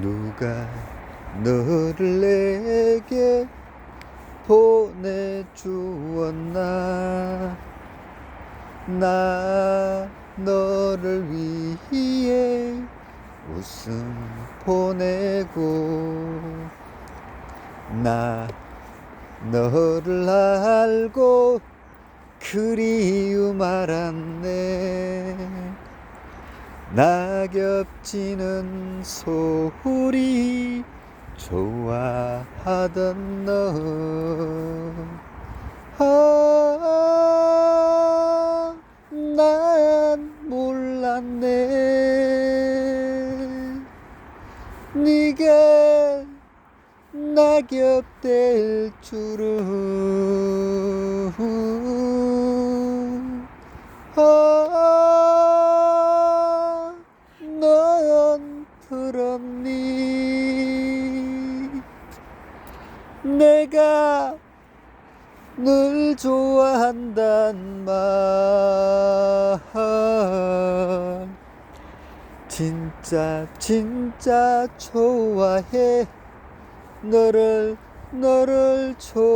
누가 너를 내게 보내주었나? 나 너를 위해 웃음 보내고 나 너를 알고 그리움 알았네 낙엽지는 소리 좋아하던 너 아, 난 몰랐네. 네가 낙엽 될 줄은 넌 들었니? 내가 늘 좋아한단 말 진짜 진짜 좋아해. 너를 너를 좋아해